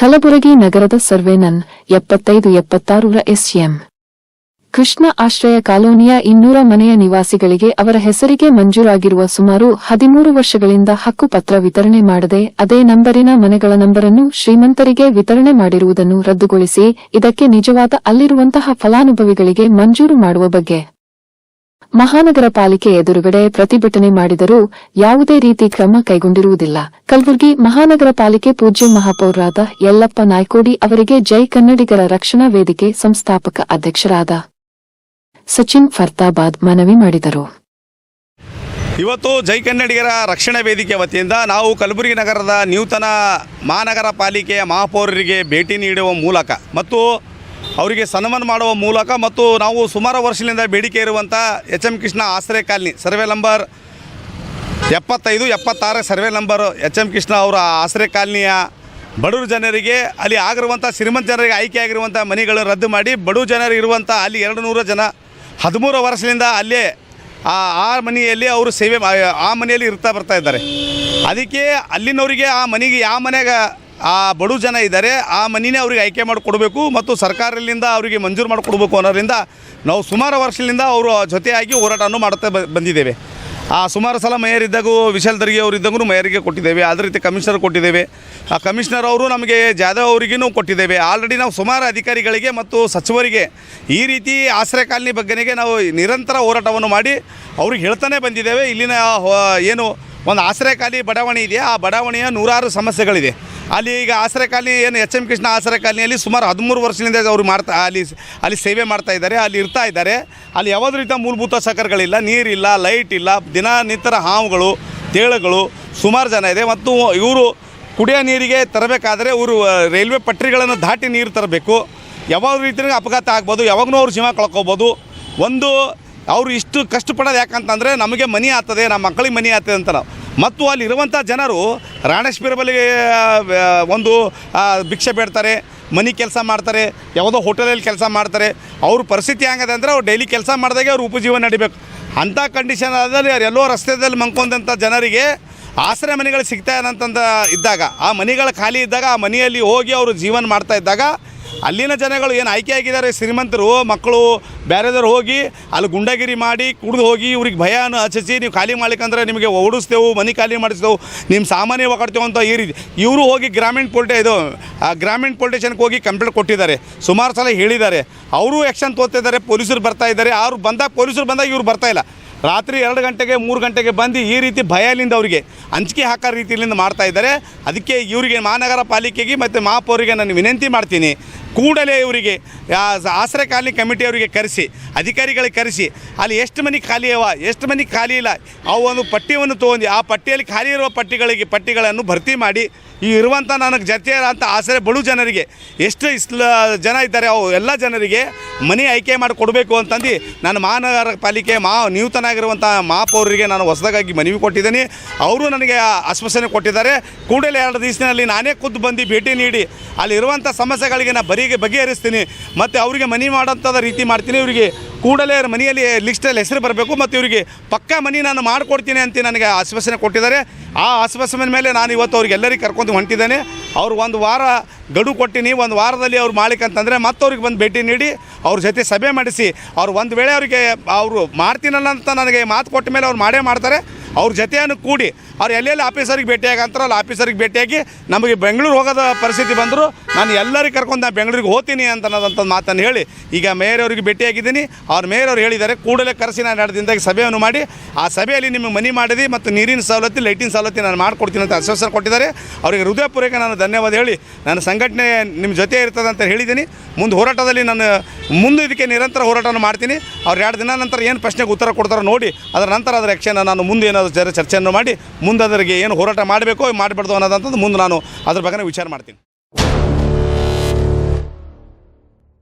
ಕಲಬುರಗಿ ನಗರದ ಸರ್ವೆ ನನ್ ಎಪ್ಪತ್ತೈದು ಎಪ್ಪತ್ತಾರರ ಎಸ್ಎಂ. ಕೃಷ್ಣ ಆಶ್ರಯ ಕಾಲೋನಿಯ ಇನ್ನೂರ ಮನೆಯ ನಿವಾಸಿಗಳಿಗೆ ಅವರ ಹೆಸರಿಗೆ ಮಂಜೂರಾಗಿರುವ ಸುಮಾರು ಹದಿಮೂರು ವರ್ಷಗಳಿಂದ ಹಕ್ಕುಪತ್ರ ವಿತರಣೆ ಮಾಡದೆ ಅದೇ ನಂಬರಿನ ಮನೆಗಳ ನಂಬರನ್ನು ಶ್ರೀಮಂತರಿಗೆ ವಿತರಣೆ ಮಾಡಿರುವುದನ್ನು ರದ್ದುಗೊಳಿಸಿ ಇದಕ್ಕೆ ನಿಜವಾದ ಅಲ್ಲಿರುವಂತಹ ಫಲಾನುಭವಿಗಳಿಗೆ ಮಂಜೂರು ಮಾಡುವ ಬಗ್ಗೆ ಮಹಾನಗರ ಪಾಲಿಕೆ ಎದುರುಗಡೆ ಪ್ರತಿಭಟನೆ ಮಾಡಿದರೂ ಯಾವುದೇ ರೀತಿ ಕ್ರಮ ಕೈಗೊಂಡಿರುವುದಿಲ್ಲ. ಕಲಬುರಗಿ ಮಹಾನಗರ ಪಾಲಿಕೆ ಪೂಜ್ಯ ಮಹಾಪೌರರಾದ ಯಲ್ಲಪ್ಪ ನಾಯ್ಕೋಡಿ ಅವರಿಗೆ ಜೈ ಕನ್ನಡಿಗರ ರಕ್ಷಣಾ ವೇದಿಕೆ ಸಂಸ್ಥಾಪಕ ಅಧ್ಯಕ್ಷರಾದ ಸಚಿನ್ ಫರ್ತಾಬಾದ್ ಮನವಿ ಮಾಡಿದರು. ಇವತ್ತು ಜೈ ಕನ್ನಡಿಗರ ರಕ್ಷಣಾ ವೇದಿಕೆ ವತಿಯಿಂದ ನಾವು ಕಲಬುರಗಿ ನಗರದ ನೂತನ ಮಹಾನಗರ ಪಾಲಿಕೆಯ ಮಹಾಪೌರರಿಗೆ ಭೇಟಿ ನೀಡುವ ಮೂಲಕ ಮತ್ತು ಅವರಿಗೆ ಸನ್ಮಾನ ಮಾಡುವ ಮೂಲಕ ಮತ್ತು ನಾವು ಸುಮಾರು ವರ್ಷಗಳಿಂದ ಬೇಡಿಕೆ ಇರುವಂಥ ಎಚ್ ಎಂ ಕೃಷ್ಣ ಆಶ್ರಯ ಕಾಲನಿ, ಸರ್ವೆ ನಂಬರ್ ಎಪ್ಪತ್ತೈದು ಎಪ್ಪತ್ತಾರು survey number H M Krishna ಅವರ ಆಶ್ರಯ ಕಾಲನಿಯ ಬಡವರು ಜನರಿಗೆ, ಅಲ್ಲಿ ಆಗಿರುವಂಥ ಶ್ರೀಮಂತ ಜನರಿಗೆ ಆಯ್ಕೆಯಾಗಿರುವಂಥ ಮನೆಗಳು ರದ್ದು ಮಾಡಿ ಬಡವ ಇರುವಂಥ ಅಲ್ಲಿ ಎರಡು ನೂರು ಜನ ಹದಿಮೂರು ವರ್ಷದಿಂದ ಅಲ್ಲೇ ಆ ಆ ಮನೆಯಲ್ಲಿ ಅವರು ಸೇವೆ ಆ ಮನೆಯಲ್ಲಿ ಇರ್ತಾ ಬರ್ತಾ ಇದ್ದಾರೆ. ಅದಕ್ಕೆ ಅಲ್ಲಿನವರಿಗೆ ಆ ಮನೆಗೆ ಯಾವ ಮನೆಗೆ ಆ ಬಡು ಜನ ಇದ್ದಾರೆ, ಆ ಮನೆಯೇ ಅವರಿಗೆ ಆಯ್ಕೆ ಮಾಡಿಕೊಡ್ಬೇಕು ಮತ್ತು ಸರ್ಕಾರದಿಂದ ಅವರಿಗೆ ಮಂಜೂರು ಮಾಡಿಕೊಡ್ಬೇಕು ಅನ್ನೋದ್ರಿಂದ ನಾವು ಸುಮಾರು ವರ್ಷದಿಂದ ಅವರು ಜೊತೆಯಾಗಿ ಹೋರಾಟವನ್ನು ಮಾಡುತ್ತಾ ಬಂದಿದ್ದೇವೆ. ಆ ಸುಮಾರು ಸಲ ಮೇಯರ್ ಇದ್ದಾಗೂ ವಿಶಾಲ್ ದರ್ಗಿ ಅವರು ಇದ್ದಾಗೂ ಮೇಯರ್ಗೆ ಕೊಟ್ಟಿದ್ದೇವೆ, ಅದೇ ರೀತಿ ಕಮಿಷನರ್ ಕೊಟ್ಟಿದ್ದೇವೆ. ಆ ಕಮಿಷನರ್ ಅವರು ನಮಗೆ ಜಾಧವ್ ಅವರಿಗೂ ಕೊಟ್ಟಿದ್ದೇವೆ. ಆಲ್ರೆಡಿ ನಾವು ಸುಮಾರು ಅಧಿಕಾರಿಗಳಿಗೆ ಮತ್ತು ಸಚಿವರಿಗೆ ಈ ರೀತಿ ಆಶ್ರಯ ಕಾಲನಿ ಬಗ್ಗೆನಿಗೆ ನಾವು ನಿರಂತರ ಹೋರಾಟವನ್ನು ಮಾಡಿ ಅವ್ರಿಗೆ ಹೇಳ್ತಾನೆ ಬಂದಿದ್ದೇವೆ. ಇಲ್ಲಿನ ಏನು, ಒಂದು ಆಶ್ರಯ ಖಾಲಿ ಬಡಾವಣೆ ಇದೆ ಆ ಬಡಾವಣೆಯ ನೂರಾರು ಸಮಸ್ಯೆಗಳಿದೆ. ಅಲ್ಲಿ ಈಗ ಆಸರೆ ಕಾಲನಿ ಏನು ಎಚ್ ಎಂ ಕೃಷ್ಣ ಆಸರೆ ಕಾಲನಿಯಲ್ಲಿ ಸುಮಾರು ಹದಿಮೂರು ವರ್ಷದಿಂದ ಅವರು ಮಾಡ್ತಾ ಅಲ್ಲಿ ಅಲ್ಲಿ ಸೇವೆ ಮಾಡ್ತಾ ಇದ್ದಾರೆ, ಅಲ್ಲಿ ಇರ್ತಾ ಇದ್ದಾರೆ. ಅಲ್ಲಿ ಯಾವುದೇ ರೀತಿಯ ಮೂಲಭೂತ ಸೌಕರ್ಯಗಳಿಲ್ಲ, ನೀರಿಲ್ಲ ಲೈಟ್ ಇಲ್ಲ ದಿನನಿತ್ಯರ ಹಾವುಗಳು, ತೇಳುಗಳು ಸುಮಾರು ಜನ ಇದೆ. ಮತ್ತು ಇವರು ಕುಡಿಯೋ ನೀರಿಗೆ ತರಬೇಕಾದ್ರೆ ಇವರು ರೈಲ್ವೆ ಪಟ್ರಿಗಳನ್ನು ದಾಟಿ ನೀರು ತರಬೇಕು. ಯಾವಾಗ ರೀತಿಯ ಅಪಘಾತ ಆಗ್ಬೋದು. ಯಾವಾಗೂ ಅವ್ರು ಜೀವ ಕಳ್ಕೊಬೋದು. ಒಂದು, ಅವರು ಇಷ್ಟು ಕಷ್ಟಪಡೋದು ಯಾಕಂತಂದರೆ ನಮಗೆ ಮನಿ ಆಗ್ತದೆ, ನಮ್ಮ ಮಕ್ಕಳಿಗೆ ಮನಿ ಆಗ್ತದೆ ಅಂತ ನಾವು. ಮತ್ತು ಅಲ್ಲಿರುವಂಥ ಜನರು ರಾಣೇಶ್ವರ ಬಳಿಗೆ ಒಂದು ಭಿಕ್ಷೆ ಬೇಡ್ತಾರೆ, ಮನೆ ಕೆಲಸ ಮಾಡ್ತಾರೆ, ಯಾವುದೋ ಹೋಟೆಲಲ್ಲಿ ಕೆಲಸ ಮಾಡ್ತಾರೆ. ಅವ್ರ ಪರಿಸ್ಥಿತಿ ಹೆಂಗದೆ ಅಂದರೆ ಅವ್ರು ಡೈಲಿ ಕೆಲಸ ಮಾಡಿದಾಗೆ ಅವ್ರು ಉಪಜೀವನ ನಡಿಬೇಕು. ಅಂಥ ಕಂಡೀಷನ್ ಆದರೆ ಅವ್ರು ಎಲ್ಲೋ ರಸ್ತೆದಲ್ಲಿ ಮಂಕೊಂಡಂಥ ಜನರಿಗೆ ಆಸರೆ ಮನೆಗಳು ಸಿಗ್ತಾ ಇದ್ದಂತ ಇದ್ದಾಗ, ಆ ಮನೆಗಳು ಖಾಲಿ ಇದ್ದಾಗ, ಆ ಮನೆಯಲ್ಲಿ ಹೋಗಿ ಅವರು ಜೀವನ ಮಾಡ್ತಾ ಇದ್ದಾಗ ಅಲ್ಲಿನ ಜನಗಳು ಏನು ಆಯ್ಕೆ ಆಗಿದ್ದಾರೆ? ಶ್ರೀಮಂತರು, ಮಕ್ಕಳು ಬೇರೆದವ್ರು ಹೋಗಿ ಅಲ್ಲಿ ಗುಂಡಗಿರಿ ಮಾಡಿ ಕುಡಿದು ಹೋಗಿ ಇವ್ರಿಗೆ ಭಯನ ಹಚ್ಚಿಸಿ ನೀವು ಖಾಲಿ ಮಾಡ್ಲಿಕ್ಕಂದ್ರೆ ನಿಮಗೆ ಓಡಿಸ್ತೇವೆ, ಮನೆ ಖಾಲಿ ಮಾಡಿಸ್ತೇವೆ, ನಿಮ್ಮ ಸಾಮಾನ್ಯ ಒಗಡ್ತೇವೆ ಅಂತ ಈ ರೀತಿ. ಇವರು ಹೋಗಿ ಗ್ರಾಮೀಣ ಪೊಲಿಟೆ ಇದು ಗ್ರಾಮೀಣ ಪೊಲೀಟೇಷನ್ಗೆ ಹೋಗಿ ಕಂಪ್ಲೇಂಟ್ ಕೊಟ್ಟಿದ್ದಾರೆ. ಸುಮಾರು ಸಲ ಹೇಳಿದ್ದಾರೆ. ಅವರು ಆ್ಯಕ್ಷನ್ ತೋತಿದ್ದಾರೆ ಪೊಲೀಸರು ಬರ್ತಾ ಇದ್ದಾರೆ. ಅವ್ರು ಬಂದಾಗ ಪೊಲೀಸರು ಬಂದಾಗ ಇವ್ರು ಬರ್ತಾ ಇಲ್ಲ. ರಾತ್ರಿ ಎರಡು ಗಂಟೆಗೆ, ಮೂರು ಗಂಟೆಗೆ ಬಂದು ಈ ರೀತಿ ಭಯಲಿಂದ ಅವರಿಗೆ ಅಂಜಿಕೆ ಹಾಕೋ ರೀತಿಯಿಂದ ಮಾಡ್ತಾ ಇದ್ದಾರೆ. ಅದಕ್ಕೆ ಇವರಿಗೆ ಮಹಾನಗರ ಪಾಲಿಕೆಗೆ ಮತ್ತು ಮಹಾಪೌರಿಗೆ ನಾನು ವಿನಂತಿ ಮಾಡ್ತೀನಿ. ಕೂಡಲೇ ಇವರಿಗೆ ಆಸರೆ ಕಾಲನಿ ಕಮಿಟಿಯವರಿಗೆ ಕರೆಸಿ, ಅಧಿಕಾರಿಗಳಿಗೆ ಕರೆಸಿ, ಅಲ್ಲಿ ಎಷ್ಟು ಮನೆ ಖಾಲಿ ಅವ, ಎಷ್ಟು ಮನೆ ಖಾಲಿ ಇಲ್ಲ ಆ ಒಂದು ಪಟ್ಟಿಯನ್ನು ತೊಗೊಂಡು, ಆ ಪಟ್ಟಿಯಲ್ಲಿ ಖಾಲಿ ಇರುವ ಪಟ್ಟಿಗಳಿಗೆ ಪಟ್ಟಿಗಳನ್ನು ಭರ್ತಿ ಮಾಡಿ ಈ ಇರುವಂಥ ನನಗೆ ಜೊತೆ ಅಂತ ಆಸರೆ ಬಡು ಜನರಿಗೆ. ಎಷ್ಟು ಇಸ್ಲ ಜನ ಇದ್ದಾರೆ, ಅವು ಎಲ್ಲ ಜನರಿಗೆ ಮನೆ ಆಯ್ಕೆ ಮಾಡಿ ಕೊಡಬೇಕು ಅಂತಂದು ನಾನು ಮಹಾನಗರ ಪಾಲಿಕೆ ಮಾ ನೂತನಾಗಿರುವಂಥ ಮಹಾಪೌರರಿಗೆ ನಾನು ಹೊಸದಾಗಿ ಮನವಿ ಕೊಟ್ಟಿದ್ದೀನಿ. ಅವರು ನನಗೆ ಆಶ್ವಾಸನೆ ಕೊಟ್ಟಿದ್ದಾರೆ. ಕೂಡಲೇ ಎರಡು ದಿವಸದಲ್ಲಿ ನಾನೇ ಖುದ್ದು ಬಂದು ಭೇಟಿ ನೀಡಿ ಅಲ್ಲಿರುವಂಥ ಸಮಸ್ಯೆಗಳಿಗೆ ನಾನು ಬರಿಗೆ ಬಗೆಹರಿಸ್ತೀನಿ. ಮತ್ತು ಅವರಿಗೆ ಮನೆ ಮಾಡೋಂಥದ್ದು ರೀತಿ ಮಾಡ್ತೀನಿ. ಇವರಿಗೆ ಕೂಡಲೇ ಮನೆಯಲ್ಲಿ ಲಿಸ್ಟಲ್ಲಿ ಹೆಸರು ಬರಬೇಕು ಮತ್ತು ಇವರಿಗೆ ಪಕ್ಕಾ ಮನೆ ನಾನು ಮಾಡಿಕೊಡ್ತೀನಿ ಅಂತ ನನಗೆ ಆಶ್ವಾಸನೆ ಕೊಟ್ಟಿದ್ದಾರೆ. ಆ ಆಶ್ವಾಸನೆ ಮೇಲೆ ನಾನು ಇವತ್ತು ಅವ್ರಿಗೆ ಎಲ್ಲರಿಗೆ ಕರ್ಕೊಂಡು ಹೊಂಟಿದ್ದೇನೆ. ಅವ್ರು ಒಂದು ವಾರ ಗಡು ಕೊಟ್ಟಿನಿ, ಒಂದು ವಾರದಲ್ಲಿ ಅವ್ರು ಮತ್ತೆ ಅವ್ರಿಗೆ ಬಂದು ಭೇಟಿ ನೀಡಿ, ಅವ್ರ ಜೊತೆ ಸಭೆ ಮಾಡಿಸಿ, ಅವ್ರು ಒಂದು ವೇಳೆ ಅವರಿಗೆ ಅವರು ಮಾಡ್ತೀನಲ್ಲ ಅಂತ ನನಗೆ ಮಾತು ಕೊಟ್ಟ ಮೇಲೆ ಅವ್ರು ಮಾಡೇ ಮಾಡ್ತಾರೆ. ಅವ್ರ ಜೊತೆಯನ್ನು ಕೂಡಿ, ಅವ್ರು ಎಲ್ಲೆಲ್ಲಿ ಆಫೀಸರಿಗೆ ಭೇಟಿಯಾಗಿ ಅಂತಾರಲ್ಲ ಆಫೀಸರಿಗೆ ಭೇಟಿಯಾಗಿ ನಮಗೆ ಬೆಂಗಳೂರು ಹೋಗೋದ ಪರಿಸ್ಥಿತಿ ಬಂದರು. ನಾನು ಎಲ್ಲರಿಗೆ ಕರ್ಕೊಂಡು ನಾನು ಬೆಂಗಳೂರಿಗೆ ಹೋಗ್ತೀನಿ ಅಂತ ಅನ್ನೋದಂಥ ಮಾತನ್ನು ಹೇಳಿ ಈಗ ಮೇಯರ್ ಅವರಿಗೆ ಭೇಟಿಯಾಗಿದ್ದೀನಿ. ಅವ್ರ ಮೇಯರ್ ಅವರು ಹೇಳಿದ್ದಾರೆ, ಕೂಡಲೇ ಕರೆಸಿ ನಾನು ಎರಡು ದಿನದಾಗ ಸಭೆಯನ್ನು ಮಾಡಿ. ಆ ಸಭೆಯಲ್ಲಿ ನಿಮಗೆ ಮನಿ ಮಾಡಿದೆ ಮತ್ತು ನೀರಿನ ಸವಲತ್ತು, ಲೈಟಿನ ಸವಲತ್ತು ನಾನು ಮಾಡಿಕೊಡ್ತೀನಿ ಅಂತ ಆಶ್ವಾಸನೆ ಕೊಟ್ಟಿದ್ದಾರೆ. ಅವರಿಗೆ ಹೃದಯಪೂರ್ವಕ ನಾನು ಧನ್ಯವಾದ ಹೇಳಿ, ನನ್ನ ಸಂಘಟನೆ ನಿಮ್ಮ ಜೊತೆ ಇರ್ತದೆ ಅಂತ ಹೇಳಿದ್ದೀನಿ. ಮುಂದೆ ಹೋರಾಟದಲ್ಲಿ ನಾನು ಮುಂದೆ ಇದಕ್ಕೆ ನಿರಂತರ ಹೋರಾಟವನ್ನು ಮಾಡ್ತೀನಿ. ಅವ್ರು ಎರಡು ದಿನ ನಂತರ ಏನು ಪ್ರಶ್ನೆಗೆ ಉತ್ತರ ಕೊಡ್ತಾರೋ ನೋಡಿ, ಅದರ ನಂತರ ಅದರ ಯಕ್ಷನ ನಾನು ಮುಂದೆ ಏನಾದರೂ ಜರ ಚರ್ಚೆಯನ್ನು ಮಾಡಿ, ಮುಂದೆ ಅದರಿಗೆ ಏನು ಹೋರಾಟ ಮಾಡಬೇಕೋ, ಮಾಡಬಾರ್ದು ಅನ್ನೋದಂಥದ್ದು ಮುಂದೆ ನಾನು ಅದ್ರ ಬಗ್ಗೆ ವಿಚಾರ ಮಾಡ್ತೀನಿ.